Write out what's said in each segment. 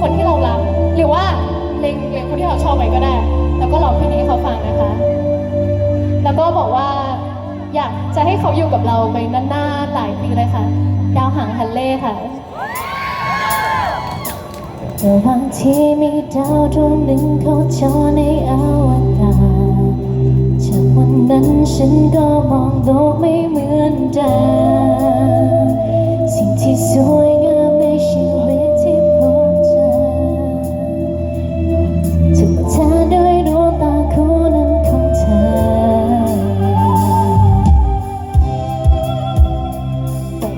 คนที่เรารักหรือว่าเล็งเล็งคนที่เราชอบไว้ก็ได้ แล้วก็ร้องเพลงนี้ให้เขาฟังนะคะ แล้วก็บอกว่า อยากจะให้เขาอยู่กับเราไปนานๆหลายปีเลยค่ะ ดาวหางฮันเล่ค่ะระหว่างที่มีดาวดวงหนึ่งเขาจอในอวกาศจากวันนั้นฉันก็มองโลกไม่เหมือนเดิม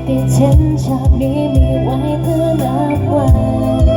ที่ฉันชอบนี้มีไว้เพื่อนับไว้